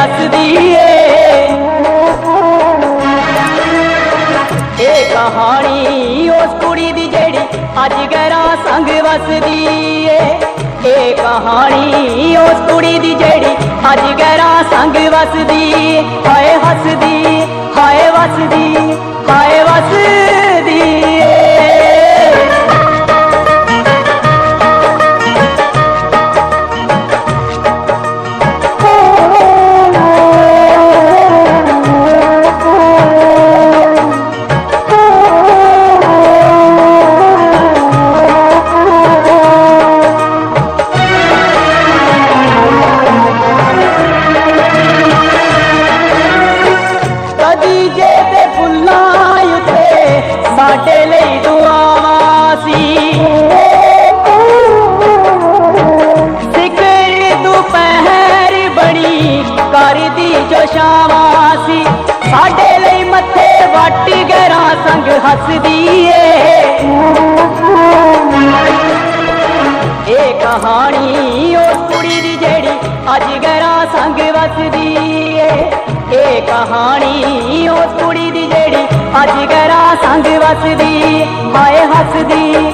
ਨਾਗਣ ਏ। ਇਹ ਕਹਾਣੀ ਉਸ ਕੁੜੀ ਦੀ ਜਿਹੜੀ ਅੱਜ ਗੈਰਾਂ ਸੰਗ ਵਸਦੀ ਏ। ਇਹ ਕਹਾਣੀ ਉਸ ਕੁੜੀ ਦੀ ਜਿਹੜੀ ਅੱਜ ਗੈਰਾਂ ਸੰਗ ਵਸਦੀ ਹਾਏ ਹੱਸਦੀ, ਹਾਏ ਸੰਗ ਹੱਸਦੀ ਏ। ਇਹ ਕਹਾਣੀ ਉਸ ਕੁੜੀ ਦੀ ਜਿਹੜੀ ਅੱਜ ਗਰਾ ਸੰਗ ਵਸਦੀ ਏ। ਇਹ ਕਹਾਣੀ ਉਸ ਕੁੜੀ ਦੀ ਜਿਹੜੀ ਅੱਜ ਗਰਾ ਸੰਗ ਵਸਦੀ ਹਾਏ ਹੱਸਦੀ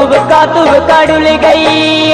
ਵਿਚਲੇ ਪਾਣੀ ਵਾਂਗੂ ਤੁਬਕਾ ਤੁਬਕਾ ਡੁੱਲ ਗਈ